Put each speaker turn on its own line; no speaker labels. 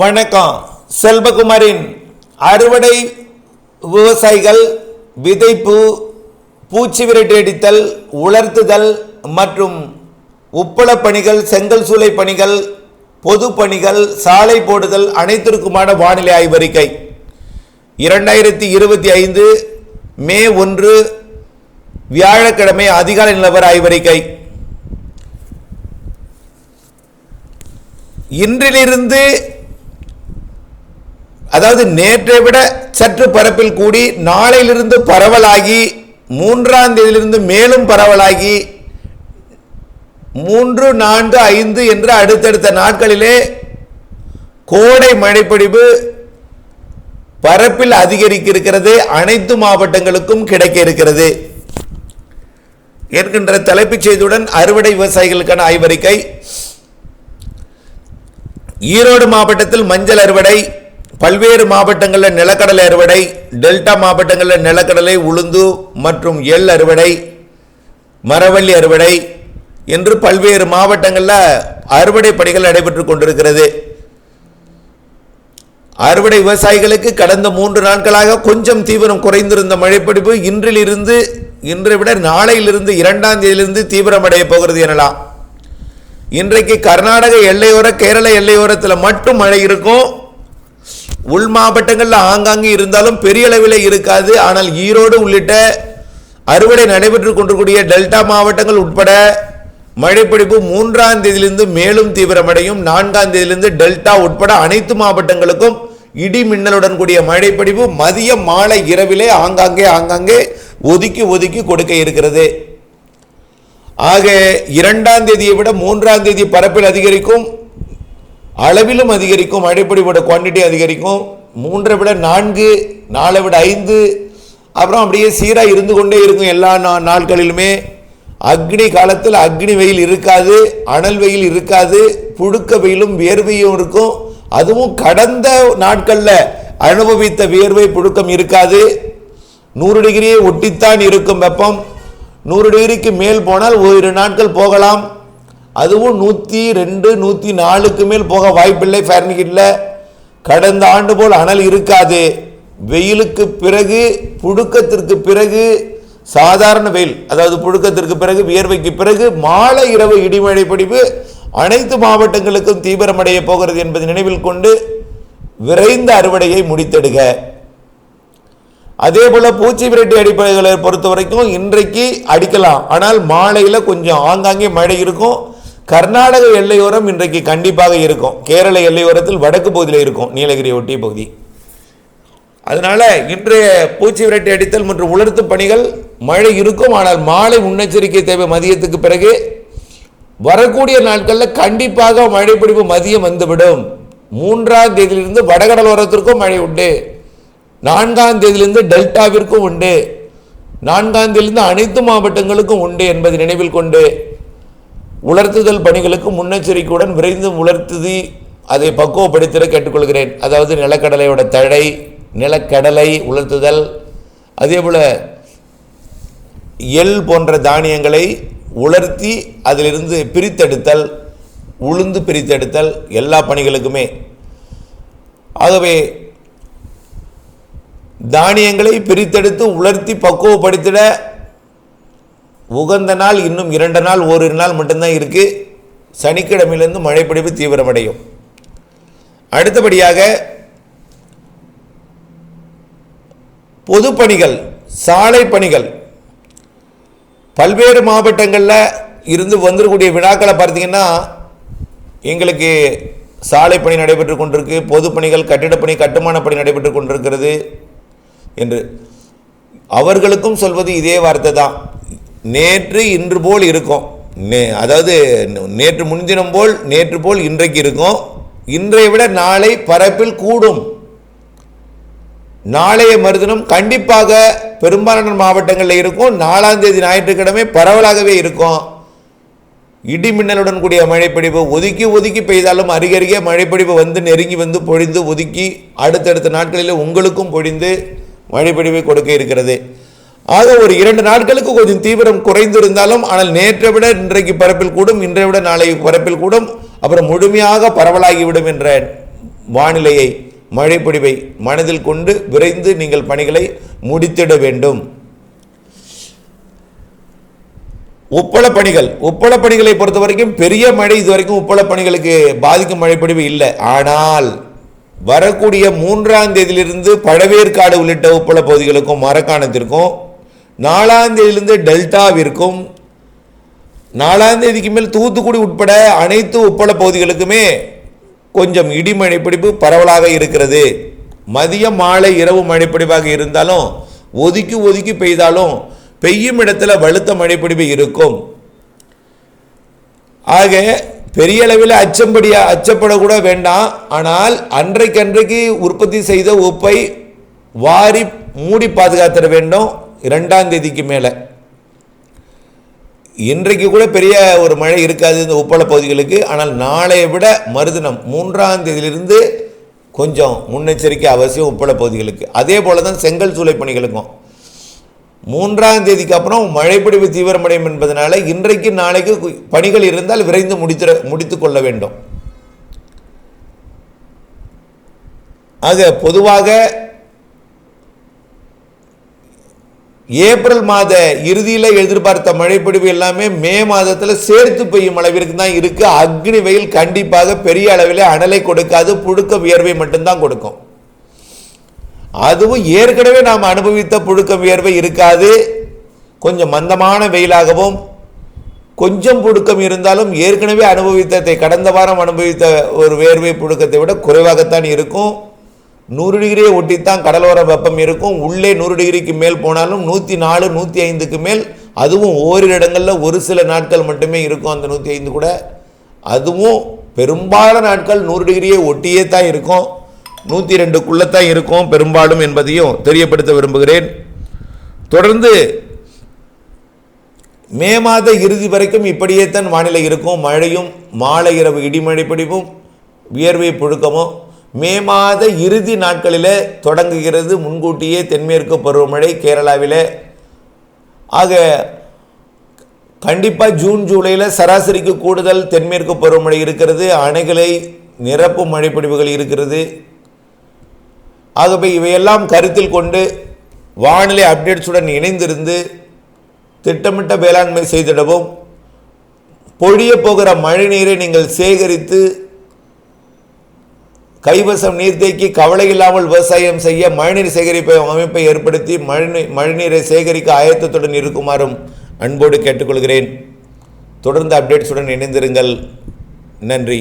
வணக்கம். செல்வகுமாரின் அறுவடை விவசாயிகள் விதைப்பு பூச்சி விரட்டி அடித்தல் உலர்த்துதல் மற்றும் உப்பளப் பணிகள் செங்கல் சூளை பணிகள் பொது பணிகள் சாலை போடுதல் அனைத்திற்குமான வானிலை ஆய்வறிக்கை. இரண்டாயிரத்தி இருபத்தி ஐந்து மே ஒன்று வியாழக்கிழமை அதிகாலை நிலவர ஆய்வறிக்கை. இன்றிலிருந்து அதாவது நேற்றை விட சற்று பரப்பில் கூடி நாளையிலிருந்து பரவலாகி மூன்றாம் தேதியிலிருந்து மேலும் பரவலாகி மூன்று நான்கு ஐந்து என்று அடுத்தடுத்த நாட்களிலே கோடை மழைப்பொழிவு பரப்பில் அதிகரிக்க இருக்கிறது அனைத்து மாவட்டங்களுக்கும் கிடைக்க இருக்கிறது என்கின்ற தலைப்புச் செய்தியுடன் அறுவடை விவசாயிகளுக்கான ஆய்வறிக்கை. ஈரோடு மாவட்டத்தில் மஞ்சள் அறுவடை பல்வேறு மாவட்டங்களில் நிலக்கடலை அறுவடை டெல்டா மாவட்டங்களில் நிலக்கடலை உளுந்து மற்றும் எள் அறுவடை மரவள்ளி அறுவடை என்று பல்வேறு மாவட்டங்களில் அறுவடை பணிகள் நடைபெற்று கொண்டிருக்கிறது. அறுவடை விவசாயிகளுக்கு கடந்த மூன்று நாட்களாக கொஞ்சம் தீவிரம் குறைந்திருந்த மழைப்பிடிப்பு இன்றிலிருந்து இன்றை விட நாளையிலிருந்து இரண்டாம் தேதியிலிருந்து தீவிரமடைய போகிறது எனலாம். இன்றைக்கு கர்நாடக எல்லையோர கேரள எல்லையோரத்தில் மட்டும் மழை இருக்கும். உள் மாவட்டங்களில் ஆங்காங்கே இருந்தாலும் பெரிய அளவில் இருக்காது. ஆனால் ஈரோடு உள்ளிட்ட அறுவடை நடைபெற்று கொண்டிருக்கூடிய டெல்டா மாவட்டங்கள் உட்பட மழைப்பிடிப்பு மூன்றாம் தேதியிலிருந்து மேலும் தீவிரமடையும். நான்காம் தேதியிலிருந்து டெல்டா உட்பட அனைத்து மாவட்டங்களுக்கும் இடி மின்னலுடன் கூடிய மழைப்பிடிப்பு மதிய மாலை இரவிலே ஆங்காங்கே ஆங்காங்கே ஒதுக்கி ஒதுக்கி கொடுக்க இருக்கிறது. ஆக இரண்டாம் தேதியை விட மூன்றாம் தேதி பரப்பில் அதிகரிக்கும். அளவிலும் அதிகரிக்கும் மழைப்பொழிவோட குவான்டிட்டி அதிகரிக்கும். மூன்றை விட நான்கு நாலை விட ஐந்து. அப்புறம் அப்படியே சீராக இருந்து கொண்டே இருக்கும் எல்லா நா- நாட்களிலுமே அக்னி காலத்தில் அக்னி வெயில் இருக்காது அனல் வெயில் இருக்காது புழுக்க வெயிலும் வியர்வையும் இருக்கும். அதுவும் கடந்த நாட்களில் அனுபவித்த வியர்வை புழுக்கம் இருக்காது. நூறு டிகிரியை ஒட்டித்தான் இருக்கும் வெப்பம். நூறு டிகிரிக்கு மேல் போனால் ஓரிரு நாட்கள் போகலாம். அதுவும் நூற்றி ரெண்டு நூற்றி நாலுக்கு மேல் போக வாய்ப்பில்லை ஃபேரன்ஹீட்டில். கடந்த ஆண்டு போல் அனல் இருக்காது. வெயிலுக்கு பிறகு புழுக்கத்திற்கு பிறகு சாதாரண வெயில் அதாவது புழுக்கத்திற்கு பிறகு வியர்வைக்கு பிறகு மாலை இரவு இடிமழை பிடிப்பு அனைத்து மாவட்டங்களுக்கும் தீவிரமடைய போகிறது என்பதை நினைவில் கொண்டு விரைந்த அறுவடையை முடித்தெடுக. அதே போல பூச்சி விரட்டி அடிப்படைகளை பொறுத்த வரைக்கும் இன்றைக்கு அடிக்கலாம். ஆனால் மாலையில் கொஞ்சம் ஆங்காங்கே மழை இருக்கும். கர்நாடக எல்லையோரம் இன்றைக்கு கண்டிப்பாக இருக்கும். கேரள எல்லையோரத்தில் வடக்கு பகுதியில் இருக்கும். நீலகிரி ஒட்டிய பகுதி. அதனால இன்றைய பூச்சி விரட்டி அடித்தல் மற்றும் உலர்த்து பணிகள் மழை இருக்கும். ஆனால் மாலை முன்னெச்சரிக்கை தேவை மதியத்துக்கு பிறகு. வரக்கூடிய நாட்களில் கண்டிப்பாக மழை பிடிப்பு மதியம் வந்துவிடும். மூன்றாம் தேதியிலிருந்து வடகடலோரத்திற்கும் மழை உண்டு. நான்காம் தேதியிலிருந்து டெல்டாவிற்கும் உண்டு. நான்காம் தேதியிலிருந்து அனைத்து மாவட்டங்களுக்கும் உண்டு என்பதை நினைவில் கொண்டு உலர்த்துதல் பணிகளுக்கு முன்னெச்சரிக்கையுடன் விரைந்து உலர்த்துதி அதை பக்குவப்படுத்திட கேட்டுக்கொள்கிறேன். அதாவது நிலக்கடலையோட தழை நிலக்கடலை உலர்த்துதல் அதே போல் எள் போன்ற தானியங்களை உலர்த்தி அதிலிருந்து பிரித்தெடுத்தல் உளுந்து பிரித்தெடுத்தல் எல்லா பணிகளுக்குமே. ஆகவே தானியங்களை பிரித்தெடுத்து உலர்த்தி பக்குவப்படுத்திட உகந்த நாள் இன்னும் இரண்டு நாள் ஓரிரு நாள் மட்டும்தான் இருக்கு. சனிக்கிழமையிலிருந்து மழைப்பிடிப்பு தீவிரமடையும். அடுத்தபடியாக பொதுப்பணிகள் சாலை பணிகள். பல்வேறு மாவட்டங்களில் இருந்து வந்துடக்கூடிய விழாக்களை பார்த்தீங்கன்னா எங்களுக்கு சாலை பணி நடைபெற்று கொண்டிருக்கு பொதுப்பணிகள் கட்டிடப்பணி கட்டுமான பணி நடைபெற்று கொண்டிருக்கிறது என்று. அவர்களுக்கும் சொல்வது இதே வார்த்தை தான். நேற்று இன்று போல் இருக்கும். நே அதாவது நேற்று முன்தினம் போல் நேற்று போல் இன்றைக்கு இருக்கும். இன்றைய விட நாளை பரப்பில் கூடும். நாளைய மறுதினம் கண்டிப்பாக பெரும்பாலான மாவட்டங்களில் இருக்கும். நாலாம் தேதி ஞாயிற்றுக்கிழமை பரவலாகவே இருக்கும். இடி மின்னலுடன் கூடிய மழைப்பிடிப்பு ஒதுக்கி ஒதுக்கி பெய்தாலும் அருகருகே மழைப்பிடிப்பு வந்து நெருங்கி வந்து பொழிந்து ஒதுக்கி அடுத்தடுத்த நாட்களில் உங்களுக்கும் பொழிந்து மழைப்பிடிப்பை கொடுக்க இருக்கிறது. ஆக ஒரு இரண்டு நாட்களுக்கு கொஞ்சம் தீவிரம் குறைந்திருந்தாலும் ஆனால் நேற்றை விட இன்றைக்கு பரப்பில் கூடும் இன்றை விட நாளை பரப்பில் கூடும் அப்புறம் முழுமையாக பரவலாகிவிடும் என்ற வானிலையை மழைப்பொடிவை மனதில் கொண்டு விரைந்து நீங்கள் பணிகளை முடித்திட வேண்டும். உப்பள பணிகள் உப்பள பணிகளை பொறுத்த வரைக்கும் பெரிய மழை இது வரைக்கும் உப்பள பணிகளுக்கு பாதிக்கும் மழைப்பொழிவு இல்லை. ஆனால் வரக்கூடிய மூன்றாம் தேதியிலிருந்து பழவேற்காடு உள்ளிட்ட உப்பள பகுதிகளுக்கும் மரக்காணத்திற்கும் நாலாம் தேதியிலிருந்து டெல்டாவிற்கும் நாலாம் தேதிக்கு மேல் தூத்துக்குடி உட்பட அனைத்து உப்பள பகுதிகளுக்குமே கொஞ்சம் இடி மழைப்பிடிப்பு பரவலாக இருக்கிறது. மதியம் மாலை இரவு மழைப்பிடிப்பாக இருந்தாலும் ஒதுக்கி ஒதுக்கி பெய்தாலும் பெய்யும் இடத்துல வலுத்த மழைப்பிடிப்பு இருக்கும். ஆக பெரிய அளவில் அச்சம்படியா அச்சப்படக்கூட வேண்டாம். ஆனால் அன்றைக்கன்றைக்கு உற்பத்தி செய்த உப்பை வாரி மூடி பாதுகாத்திட வேண்டும். இரண்டாம் தேதிக்கு மேலே. இன்றைக்கு கூட பெரிய ஒரு மழை இருக்காது இந்த உப்பள பகுதிகளுக்கு. ஆனால் நாளைய விட மறுதினம் மூன்றாம் தேதியிலிருந்து கொஞ்சம் முன்னெச்சரிக்கை அவசியம் உப்பள பகுதிகளுக்கு. அதே போல தான் செங்கல் சூளை பணிகளுக்கும். மூன்றாம் தேதிக்கு அப்புறம் மழைப்பிடிவு தீவிரமடையும் என்பதனால இன்றைக்கு நாளைக்கு பணிகள் இருந்தால் விரைந்து முடித்து முடித்து கொள்ள வேண்டும். ஆக பொதுவாக ஏப்ரல் மாத இறுதியில் எதிர்பார்த்த மழைப்பிடிவு எல்லாமே மே மாதத்தில் சேர்த்து பெய்யும் அளவிற்கு தான் இருக்கு. அக்னி வெயில் கண்டிப்பாக பெரிய அளவில் அனலை கொடுக்காது புழுக்க வியர்வை மட்டும்தான் கொடுக்கும். அதுவும் ஏற்கனவே நாம் அனுபவித்த புழுக்க வியர்வை இருக்காது. கொஞ்சம் மந்தமான வெயிலாகவும் கொஞ்சம் புழுக்கம் இருந்தாலும் ஏற்கனவே அனுபவித்ததை கடந்த வாரம் அனுபவித்த ஒரு வேர்வை புழுக்கத்தை விட குறைவாகத்தான் இருக்கும். நூறு டிகிரியை ஒட்டித்தான் கடலோர வெப்பம் இருக்கும். உள்ளே நூறு டிகிரிக்கு மேல் போனாலும் நூற்றி நாலு நூற்றி ஐந்துக்கு மேல் அதுவும் ஓரிரு இடங்களில் ஒரு சில நாட்கள் மட்டுமே இருக்கும் அந்த நூற்றி ஐந்து கூட. அதுவும் பெரும்பாலான நாட்கள் நூறு டிகிரியை ஒட்டியே தான் இருக்கும். நூற்றி ரெண்டுக்குள்ளே தான் இருக்கும் பெரும்பாலும் என்பதையும் தெரியப்படுத்த விரும்புகிறேன். தொடர்ந்து மே மாத இறுதி வரைக்கும் இப்படியே தான் வானிலை இருக்கும். மழையும் மாலை இரவு இடிமழை பிடிப்பும் வியர்வை புழுக்கமும் மே மாத இறுதி நாட்களில் தொடங்குகிறது முன்கூட்டியே தென்மேற்கு பருவமழை கேரளாவில். ஆக கண்டிப்பாக ஜூன் ஜூலையில் சராசரிக்கு கூடுதல் தென்மேற்கு பருவமழை இருக்கிறது. அணைகளை நிரப்பும் மழைப்பிடிவுகள் இருக்கிறது. ஆகவே இவையெல்லாம் கருத்தில் கொண்டு வானிலை அப்டேட்ஸுடன் இணைந்திருந்து திட்டமிட்ட வேளாண்மை செய்திடவும் பொழிய போகிற மழை நீரை நீங்கள் சேகரித்து கைவசம் நீர்த்தேக்கி கவலை இல்லாமல் விவசாயம் செய்ய மழைநீர் சேகரிப்பை அமைப்பை ஏற்படுத்தி மழை மழைநீரை சேகரிக்க ஆயத்தத்துடன் இருக்குமாறும் அன்போடு கேட்டுக்கொள்கிறேன். தொடர்ந்து அப்டேட்ஸுடன் இணைந்திருங்கள். நன்றி.